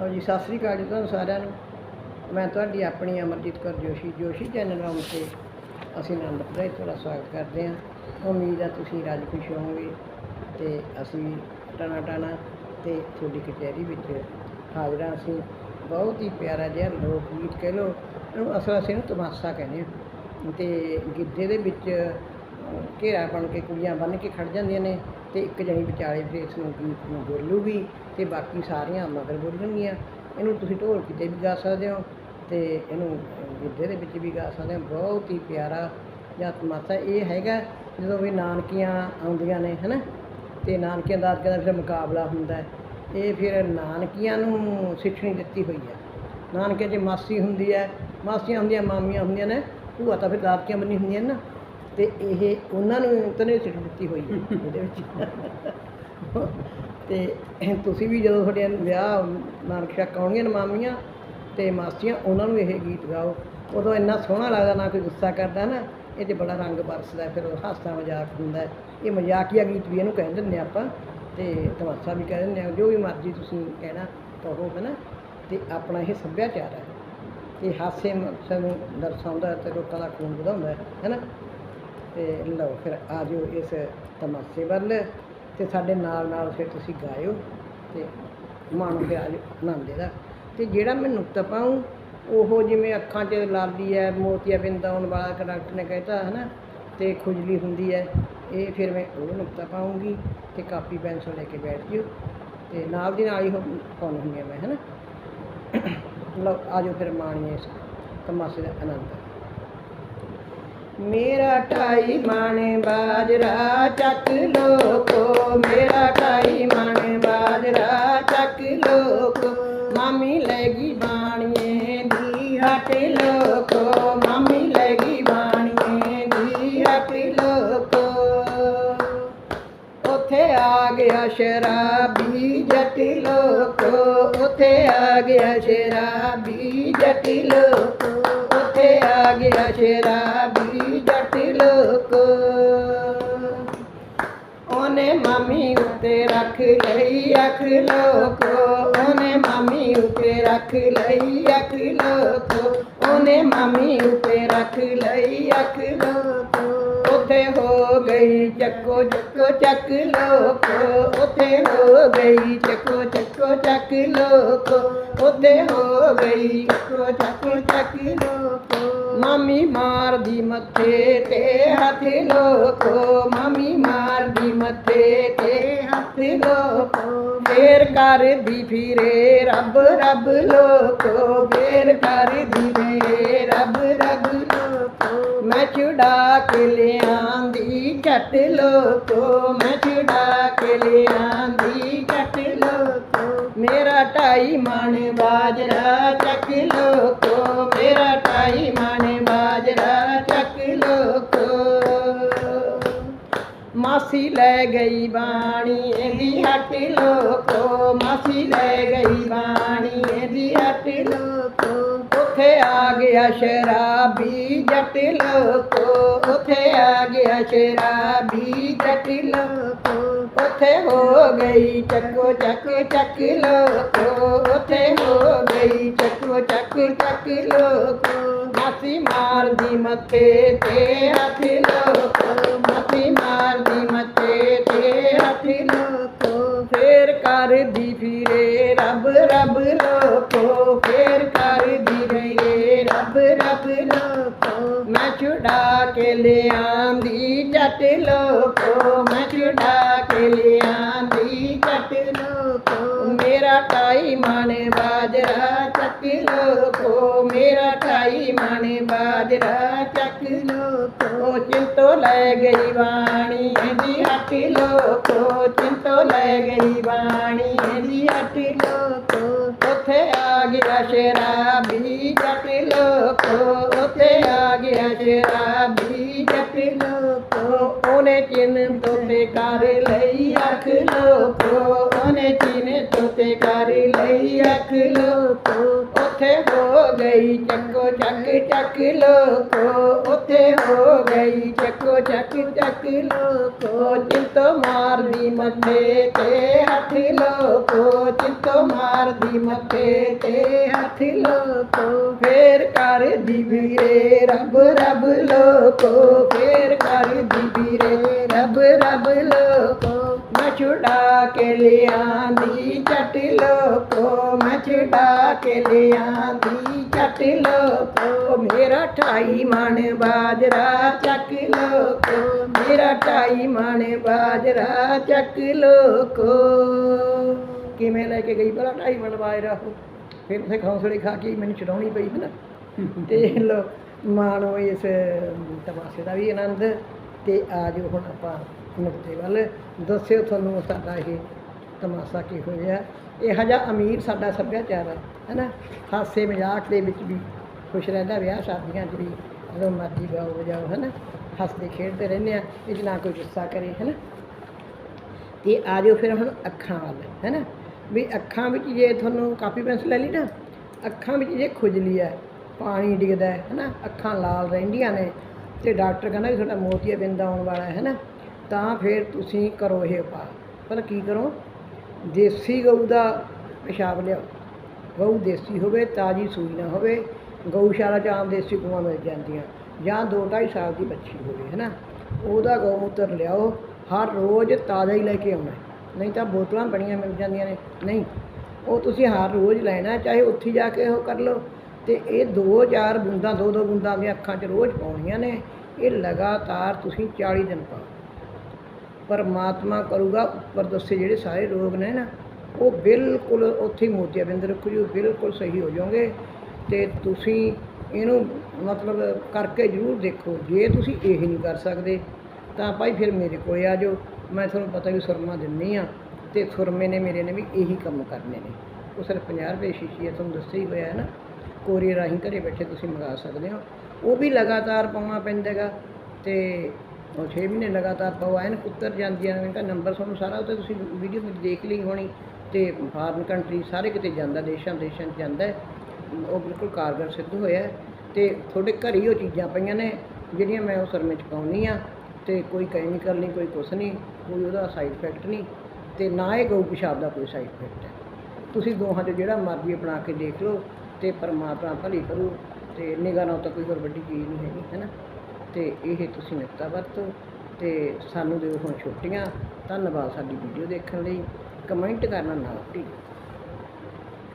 ਲਓ ਜੀ, ਸਤਿ ਸ੍ਰੀ ਅਕਾਲ ਜੀ ਤੁਹਾਨੂੰ ਸਾਰਿਆਂ ਨੂੰ। ਮੈਂ ਤੁਹਾਡੀ ਆਪਣੀ ਅਮਰਜੀਤ ਕੌਰ ਜੋਸ਼ੀ ਜੋਸ਼ੀ ਚੈਨਲ ਵੱਲ ਤੇ ਅਸੀਂ ਆਨੰਦਪੁਰ ਦਾ ਤੁਹਾਡਾ ਸਵਾਗਤ ਕਰਦੇ ਹਾਂ। ਉਮੀਦ ਆ ਤੁਸੀਂ ਰਾਜੀ ਖੁਸ਼ ਹੋਵੋਗੇ ਤੇ ਅਸੀਂ ਟਾਣਾ ਟਾਣਾ ਤੇ ਤੁਹਾਡੀ ਕਚਹਿਰੀ ਵਿੱਚ ਹਾਜ਼ਰ ਹਾਂ। ਅਸੀਂ ਬਹੁਤ ਹੀ ਪਿਆਰਾ ਜਿਹਾ ਲੋਕ ਗੀਤ ਕਹਿ ਲਓ, ਇਹਨੂੰ ਅਸਲ ਅਸੀਂ ਇਹਨੂੰ ਤਮਾਸ਼ਾ ਕਹਿੰਦੇ ਹਾਂ। ਤੇ ਗਿੱਧੇ ਦੇ ਵਿੱਚ ਘੇਰਾ ਬਣ ਕੇ ਕੁੜੀਆਂ ਬੰਨ੍ਹ ਕੇ ਖੜ ਜਾਂਦੀਆਂ ਨੇ ਅਤੇ ਇੱਕ ਜਣੀ ਵਿਚਾਲੇ ਫਿਰ ਇਸ ਨੂੰ ਗੀਤ ਨੂੰ ਬੋਲੂਗੀ ਅਤੇ ਬਾਕੀ ਸਾਰੀਆਂ ਮਗਰ ਬੋਲਣਗੀਆਂ। ਇਹਨੂੰ ਤੁਸੀਂ ਢੋਲਕੀ ਤੇ ਵੀ ਗਾ ਸਕਦੇ ਹੋ ਅਤੇ ਇਹਨੂੰ ਗਿੱਧੇ ਦੇ ਵਿੱਚ ਵੀ ਗਾ ਸਕਦੇ ਹੋ। ਬਹੁਤ ਹੀ ਪਿਆਰਾ ਜਾਂ ਤਮਾਸ਼ਾ ਇਹ ਹੈਗਾ, ਜਦੋਂ ਵੀ ਨਾਨਕੀਆਂ ਆਉਂਦੀਆਂ ਨੇ, ਹਨਾ? ਅਤੇ ਨਾਨਕੀਆਂ ਦਾਦਕਿਆਂ ਦਾ ਫਿਰ ਮੁਕਾਬਲਾ ਹੁੰਦਾ ਇਹ ਫਿਰ ਨਾਨਕੀਆਂ ਨੂੰ ਸਿੱਖਣੀ ਦਿੱਤੀ ਹੋਈ ਹੈ। ਨਾਨਕੇ 'ਚ ਮਾਸੀ ਹੁੰਦੀ ਹੈ, ਮਾਸੀਆਂ ਹੁੰਦੀਆਂ, ਮਾਮੀਆਂ ਹੁੰਦੀਆਂ ਨੇ, ਭੂਆ ਤਾਂ ਫਿਰ ਦਾਦਕੀਆਂ ਬੰਨੀ ਹੁੰਦੀਆਂ ਨਾ। ਤੇ ਇਹ ਉਹਨਾਂ ਨੂੰ ਤਨੇ ਸਿੱਖ ਦਿੱਤੀ ਹੋਈ ਹੈ ਇਹਦੇ ਵਿੱਚ। ਤੇ ਤੁਸੀਂ ਵੀ ਜਦੋਂ ਤੁਹਾਡੇ ਵਿਆਹ ਨਾਨਕ ਸ਼ੱਕ ਆਉਣਗੀਆਂ ਨਾ ਮਾਮੀਆਂ ਤੇ ਮਾਸੀਆਂ ਉਹਨਾਂ ਨੂੰ ਇਹ ਗੀਤ ਗਾਓ। ਉਦੋਂ ਇੰਨਾ ਸੋਹਣਾ ਲੱਗਦਾ ਨਾ ਕੋਈ ਗੁੱਸਾ ਕਰਦਾ ਨਾ ਇਹ 'ਚ ਬੜਾ ਰੰਗ ਬਰਸਦਾ ਫਿਰ ਹਾਸਾ ਮਜ਼ਾਕ ਹੁੰਦਾ। ਹੈ। ਇਹ ਮਜ਼ਾਕੀਆ ਗੀਤ ਵੀ ਇਹਨੂੰ ਕਹਿ ਦਿੰਦੇ ਆਪਾਂ ਤੇ ਤਮਾਸ਼ਾ ਵੀ ਕਹਿ ਦਿੰਦੇ ਆ ਜੋ ਵੀ ਮਰਜ਼ੀ ਤੁਸੀਂ ਕਹਿਣਾ ਕਹੋ ਹੈ ਨਾ ਤੇ ਆਪਣਾ ਇਹ ਸੱਭਿਆਚਾਰ ਹੈ। ਇਹ ਹਾਸੇ ਨੂੰ ਦਰਸਾਉਂਦਾ ਤੇ ਲੋਕਾਂ ਦਾ ਖੂਨ ਵਧਾਉਂਦਾ ਹੈ ਹੈਨਾ। ਤੇ ਲਓ ਫਿਰ ਆ ਜਾਓ ਇਸ ਤਮਾਸ਼ੇ ਵੱਲ ਤੇ ਸਾਡੇ ਨਾਲ ਨਾਲ ਫਿਰ ਤੁਸੀਂ ਗਾਇਓ ਤੇ ਮਾਣੋ ਫਿਰ ਆ ਜਾਓ ਆਨੰਦ ਦਾ। ਤੇ ਜਿਹੜਾ ਮੈਂ ਨੁਕਤਾ ਪਾਉਂ ਉਹ ਜਿਵੇਂ ਅੱਖਾਂ 'ਚ ਲਾਲੀ ਹੈ ਮੋਤੀਆ ਬਿੰਦ ਆਉਣ ਵਾਲਾ ਡਾਕਟਰ ਨੇ ਕਹਿਤਾ ਹੈ ਨਾ ਤੇ ਖੁਜਲੀ ਹੁੰਦੀ ਹੈ ਇਹ ਫਿਰ ਮੈਂ ਉਹ ਨੁਕਤਾ ਪਾਉਂਗੀ ਤੇ ਕਾਪੀ ਪੈਨਸਲ ਲੈ ਕੇ ਬੈਠ ਜਿਓ। ਤੇ ਨਾਲ ਦੀ ਨਾਲ ਹੀ ਉਹ ਪਾਉਣੀ ਹੁੰਦੀ ਹੈ ਮੈਂ ਹੈ ਨਾ ਲਓ, ਆ ਜਾਓ ਫਿਰ ਮਾਣੀਏ ਇਸ ਤਮਾਸ਼ੇ ਦਾ ਆਨੰਦ। ਮੇਰਾ ਢਾਈ ਮਾਣੇ ਬਾਜਰਾ ਚੱਕ ਲੋਕੋ, ਮੇਰਾ ਢਾਈ ਮਾਣੇ ਬਾਜਰਾ ਚੱਕ ਲੋਕੋ, ਮਾਮੀ ਲੈ ਗਈ ਬਾਣੀਏ ਦੀ ਹਟ ਲੋਕੋ, ਮਾਮੀ ਲੈ ਗਈ ਬਾਣੀਏ ਦੀ ਹਟ ਲੋਕੋ। ਉਥੇ ਆ ਗਿਆ ਸ਼ਰਾਬੀ ਜੱਟ ਲੋਕੋ, ਉਥੇ ਆ ਗਿਆ ਸ਼ਰਾਬੀ ਜੱਟ ਲੋਕੋ, ਉਥੇ ਆ ਗਿਆ ਸ਼ਰਾਬੀ ਜੱਟ ਲੋਕੋ। ਉਹਨੇ ਮਾਮੀ ਉੱਤੇ ਰੱਖ ਲਈ ਅੱਖ ਲੋਕ। ਉਹਨੇ ਮਾਮੀ ਉੱਤੇ ਰੱਖ ਲਈ ਅੱਖ ਲੋਕ। ਉਹਨੇ ਮਾਮੀ ਉੱਤੇ ਰੱਖ ਲਈ ਅੱਖ ਲੋਕੋ। ਉਥੇ ਹੋ ਗਈ ਚੱਕੋ ਚੱਕੋ ਚੱਕ ਲੋਕ। ਉਥੇ ਹੋ ਗਈ ਚੱਕੋ ਚੱਕੋ ਚੱਕ ਲੋਕ। ਉਥੇ ਹੋ ਗਈ ਚੱਕੋ ਚੱਕੋ ਚੱਕ ਲੋਕ। ਮਾਮੀ ਮਾਰਦੀ ਮੱਥੇ ਤੇ ਹੱਥ ਲੋਕੋ, ਮਾਮੀ ਮਾਰਦੀ ਮੱਥੇ ਤੇ ਹੱਥ ਲੋਕੋ। ਫੇਰ ਕਰਦੀ ਫਿਰੇ ਰੱਬ ਰੱਬ ਲੋਕੋ। ਫੇਰ ਕਰਦੀ ਫਿਰੇ ਰੱਬ ਰੱਬ ਲੋਕੋ। ਮੈਂ ਚੁੜਾ ਕੇ ਲਿਆਂਦੀ ਝੱਟ ਲੋਕੋ। ਮੈਂ ਚੁੜਾ ਕੇ ਲਿਆਂਦੀ ਝੱਟ ਲੋਕੋ। ਮੇਰਾ ਢਾਈ ਮਣ ਬਾਜਰਾ ਚੱਕ ਲੋਕੋ। ਮੇਰਾ ਢਾਈ ਮਣ ਬਾਜਰਾ ਚੱਕ ਲੋਕੋ। ਮਾਸੀ ਲੈ ਗਈ ਬਾਣੀ ਇਹਦੀ ਹੱਟ ਲੋਕੋ। ਮਾਸੀ ਲੈ ਗਈ ਬਾਣੀ ਇਹਦੀ ਹੱਟ ਲੋਕੋ। ਉਥੇ ਆ ਗਿਆ ਸ਼ਰਾਬੀ ਜੱਟ ਲੋਕੋ। ਉਥੇ ਆ ਗਿਆ ਸ਼ਰਾਬੀ ਜੱਟ ਲੋਕੋ। ਉਥੇ ਹੋ ਗਈ ਚੱਕੋ ਚੱਕ ਚੱਕ ਲੋਕੋ। ਉਥੇ ਹੋ ਗਈ ਚੱਕੋ ਚੱਕ ਚੱਕ ਲੋਕੋ। ਮਾਸੀ ਮਾਰਦੀ ਮੱਥੇ ਤੇ ਹੱਥ ਲੋਕੋ, ਮਸੀ ਮਾਰਦੀ ਮੱਥੇ ਤੇ ਹੱਥ ਲੋਕੋ। ਫੇਰ ਕਰਦੀ ਫਿਰੇ ਰੱਬ ਰੱਬ ਲੋਕੋ। ਫੇਰ ਕਰਦੀ ਫਿਰੇ ਰੱਬ ਰੱਬ ਲੋਕੋ। ਮੈਂ ਛੁਡਾ ਕੇ ਲਿਆਂਦੀ ਜੱਟ ਲੋਕੋ। ਮੈਂ ਛੁਡਾ ਕੇ ਲਿਆਂਦੀ ਜੱਟ ਲੋਕੋ। ਮੇਰਾ ਢਾਈ ਮਣ ਬਾਜਰਾ ਚੱਕ ਲੋਕੋ ਮੇਰਾ ਢਾਈ ਮਣ ਬਾਜਰਾ ਚੱਕ ਲੋਕੋ ਚਿੰਤੋ ਲੈ ਗਈ ਬਾਣੀ, ਇਹਦੀ ਹੱਟ ਲੋਕੋ ਚਿੰਤੋ ਲੈ ਗਈ ਬਾਣੀ, ਇਹਦੀ ਹੱਟ ਲੋਕੋ ਉਥੇ ਆ ਗਿਆ ਸ਼ਰਾਬੀ ਜੱਟ ਲੋਕੋ ਉਥੇ ਆ ਗਿਆ ਸ਼ਰਾਬੀ ਜੱਟ ਲੋਕੋ ਉਹਨੇ ਚਿੰਨ ਤੋਤੇ ਕਰ ਲਈ, ਅੱਖ ਲੋਕੋ ਉਹਨੇ ਚਿੰਨ ਕਰ ਲਈ ਅੱਖ ਲੋਕੋ ਉਥੇ ਹੋ ਗਈ ਚੱਕੋ ਚੱਕ ਚੱਕ ਲੋਕੋ ਉੱਥੇ ਹੋ ਗਈ ਚੱਕੋ ਚੱਕ ਚੱਕ ਲੋਕੋ ਚਿੰਤੋ ਮਾਰਦੀ ਮੱਥੇ ਤੇ ਹੱਥ ਲੋਕੋ ਚਿੰਤੋ ਮਾਰਦੀ ਮੱਥੇ ਤੇ ਹੱਥ ਲੋਕੋ ਫੇਰ ਕਰ ਕਰਦੀ ਵੀਰੇ ਰੱਬ ਰੱਬ ਲੋਕੋ ਫੇਰ ਕਰਦੀ ਵੀਰੇ ਰੱਬ ਰੱਬ ਲੋਕੋ ਮੈਂ ਛੁਡਾ ਕੇ ਲਿਆਂਦੀ ਚੱਟ ਲੋਕੋ, ਮੈਂ ਛੁਡਾ ਕੇ ਲਿਆਂਦੀ ਚੱਟ ਲੋਕੋ, ਮੇਰਾ ਢਾਈ ਮਣ ਬਾਜਰਾ, ਚੱਕ ਲੋਕੋ, ਮੇਰਾ ਢਾਈ ਮਣ ਬਾਜਰਾ, ਚੱਕ ਲੋਕੋ। ਕਿਵੇਂ ਲੈ ਕੇ ਗਈ ਭਲਾ ਢਾਈ ਮਣ ਬਾਜਰਾ ਉਹ? ਫਿਰ ਉਸੇ ਖੌਂਸਲੇ ਖਾ ਕੇ ਮੈਨੂੰ ਚੜਾਉਣੀ ਪਈ ਹੈ ਨਾ ਤੇ ਲੋ, ਮਾਣੋ ਇਸ ਤਮਾਸ਼ੇ ਦਾ ਵੀ ਆਨੰਦ, ਤੇ ਆ ਜਾਓ ਹੁਣ ਆਪਾਂ ਨੁਕਤੇ ਵੱਲ ਦੱਸਿਓ ਤੁਹਾਨੂੰ ਸਾਡਾ ਇਹ ਤਮਾਸ਼ਾ ਕਿਹੋ ਜਿਹਾ ਇਹੋ ਜਿਹਾ ਅਮੀਰ ਸਾਡਾ ਸੱਭਿਆਚਾਰ ਹੈ ਹੈਨਾ? ਹਾਸੇ ਮਜ਼ਾਕ ਦੇ ਵਿੱਚ ਵੀ ਖੁਸ਼ ਰਹਿੰਦਾ ਵਿਆਹ ਸ਼ਾਦੀਆਂ 'ਚ ਵੀ, ਜਦੋਂ ਮਰਜ਼ੀ ਗਾਓ ਵਜਾਓ, ਹੈਨਾ? ਹੱਸਦੇ ਖੇਡਦੇ ਰਹਿੰਦੇ ਆ ਇਹ 'ਚ ਨਾ ਕੋਈ ਗੁੱਸਾ ਕਰੇ, ਹੈਨਾ? ਤੇ ਆ ਜਾਓ ਫਿਰ ਹੁਣ ਅੱਖਾਂ ਵੱਲ, ਹੈਨਾ? ਵੀ ਅੱਖਾਂ ਵਿੱਚ ਜੇ ਤੁਹਾਨੂੰ ਕਾਪੀ ਪੈਨਸਲ ਲੈ ਲਈ ਨਾ, ਅੱਖਾਂ ਵਿੱਚ ਜੇ ਖੁਜਲੀ ਹੈ ਪਾਣੀ ਡਿੱਗਦਾ ਹੈ ਹੈਨਾ? ਅੱਖਾਂ ਲਾਲ ਰਹਿੰਦੀਆਂ ਨੇ ਤੇ ਡਾਕਟਰ ਕਹਿੰਦਾ ਵੀ ਤੁਹਾਡਾ ਮੋਤੀਆ ਬਿੰਦ ਆਉਣ ਵਾਲਾ ਹੈ, ਹੈਨਾ? ਤਾਂ ਫਿਰ ਤੁਸੀਂ ਕਰੋ ਇਹ ਉਪਾਅ। ਪਰ ਕੀ ਕਰੋ? ਦੇਸੀ ਗਊ ਦਾ ਪਿਸ਼ਾਬ ਲਿਆਓ। ਗਊ ਦੇਸੀ ਹੋਵੇ, ਤਾਜੀ ਸੂਈ ਨਾ ਹੋਵੇ, ਗਊਸ਼ਾਲਾ 'ਚ ਆਮ ਦੇਸੀ ਗਊਆਂ ਮਿਲ ਜਾਂਦੀਆਂ, ਜਾਂ 2.5 ਸਾਲ ਦੀ ਬੱਚੀ ਹੋਵੇ ਹੈ ਨਾ ਉਹਦਾ ਗਊਮੂਤਰ ਲਿਆਓ, ਹਰ ਰੋਜ਼ ਤਾਜ਼ਾ ਹੀ ਲੈ ਕੇ ਆਉਣਾ। ਨਹੀਂ ਤਾਂ ਬੋਤਲਾਂ ਬਣੀਆਂ ਮਿਲ ਜਾਂਦੀਆਂ ਨੇ। ਨਹੀਂ, ਉਹ ਤੁਸੀਂ ਹਰ ਰੋਜ਼ ਲੈਣਾ, ਚਾਹੇ ਉੱਥੇ ਜਾ ਕੇ ਉਹ ਕਰ ਲਓ। ਤੇ ਇਹ ਦੋ ਚਾਰ ਬੂੰਦਾਂ, ਦੋ ਦੋ ਬੂੰਦਾਂ ਦੀਆਂ ਅੱਖਾਂ 'ਚ ਰੋਜ਼ ਪਾਉਣੀਆਂ ਨੇ। ਇਹ ਲਗਾਤਾਰ ਤੁਸੀਂ 40 ਦਿਨ ਪਾਓ। ਪਰਮਾਤਮਾ ਕਰੂਗਾ, ਉੱਪਰ ਦੱਸੇ ਜਿਹੜੇ ਸਾਰੇ ਰੋਗ ਨੇ ਨਾ, ਉਹ ਬਿਲਕੁਲ ਉੱਥੇ ਹੀ ਮੋਤੀਆਬਿੰਦ ਰੱਖੋ ਜੀ ਬਿਲਕੁਲ ਸਹੀ ਹੋ ਜਾਓਗੇ। ਤੇ ਤੁਸੀਂ ਇਹਨੂੰ ਮਤਲਬ ਕਰਕੇ ਜ਼ਰੂਰ ਦੇਖੋ, ਜੇ ਤੁਸੀਂ ਇਹ ਨਹੀਂ ਕਰ ਸਕਦੇ, ਤਾਂ ਭਾਈ ਫਿਰ ਮੇਰੇ ਕੋਲ ਆ ਜਾਓ। ਮੈਂ ਤੁਹਾਨੂੰ ਪਤਾ ਵੀ ਸੁਰਮਾ ਦਿੰਨੀ ਆ, ਤੇ ਸੁਰਮੇ ਨੇ ਮੇਰੇ ਨੇ ਵੀ ਇਹੀ ਕੰਮ ਕਰਨੇ ਨੇ। ਉਹ ਸਿਰਫ 50 ਰੁਪਏ ਸ਼ੀਸ਼ੀ ਹੈ ਤੁਹਾਨੂੰ ਦੱਸਿਆ ਹੀ ਹੋਇਆ ਹੈ ਨਾ। ਕੋਰੀਅਰ ਰਾਹੀਂ ਘਰੇ ਬੈਠੇ ਤੁਸੀਂ ਮੰਗਾ ਸਕਦੇ ਹੋ। ਉਹ ਵੀ ਲਗਾਤਾਰ ਪਾਉਣਾ ਪੈਂਦਾ ਗਾ ਤੇ ਉਹ 6 ਮਹੀਨੇ ਲਗਾਤਾਰ ਪਾਓ, ਐਨ ਕੁੱਤਰ ਜਾਂਦੀਆਂ ਨੇ ਤਾਂ ਨੰਬਰ ਤੁਹਾਨੂੰ ਸਾਰਾ ਉਹ ਉੱਤੇ ਤੁਸੀਂ ਵੀਡੀਓ ਵਿੱਚ ਦੇਖ ਲਈ ਹੋਣੀ ਤੇ ਫਾਰਨ ਕੰਟਰੀ ਸਾਰੇ ਕਿਤੇ ਜਾਂਦਾ, ਦੇਸ਼ਾਂ ਦੇਸ਼ਾਂ 'ਚ ਜਾਂਦਾ ਉਹ ਬਿਲਕੁਲ ਕਾਰਗਰ ਸਿੱਧ ਹੋਇਆ ਹੈ ਤੇ ਤੁਹਾਡੇ ਘਰ ਹੀ ਉਹ ਚੀਜ਼ਾਂ ਪਈਆਂ ਨੇ ਜਿਹੜੀਆਂ ਮੈਂ ਉਹ ਸਰਮੇ 'ਚ ਪਾਉਣੀ ਆ ਤੇ ਕੋਈ ਕੈਮੀਕਲ ਨਹੀਂ ਕੋਈ ਕੁਛ ਨਹੀਂ, ਕੋਈ ਉਹਦਾ ਸਾਈਡ ਇਫੈਕਟ ਨਹੀਂ ਤੇ ਨਾ ਇਹ ਗਊ ਪਿਸ਼ਾਬ ਦਾ ਕੋਈ ਸਾਈਡ ਇਫੈਕਟ ਹੈ। ਤੁਸੀਂ ਦੋਹਾਂ 'ਚ ਜਿਹੜਾ ਮਰਜ਼ੀ ਬਣਾ ਕੇ ਦੇਖ ਲਓ ਤੇ ਪਰਮਾਤਮਾ ਭਲੀ ਕਰੂ ਤੇ ਨਿਗਾਹ ਨਾਲ ਤਾਂ ਕੋਈ ਹੋਰ ਵੱਡੀ ਚੀਜ਼ ਨਹੀਂ ਹੈਗੀ, ਹੈ ਨਾ? ਤੇ ਇਹ ਤੁਸੀਂ ਨਿਕਤਾ ਵਰਤੋ ਤੇ ਸਾਨੂੰ ਦਿਓ ਹੁਣ ਛੁੱਟੀਆਂ। ਧੰਨਵਾਦ ਸਾਡੀ ਵੀਡੀਓ ਦੇਖਣ ਲਈ। ਕਮੈਂਟ ਕਰਨਾ ਨਾ ਭੁੱਲਿਓ।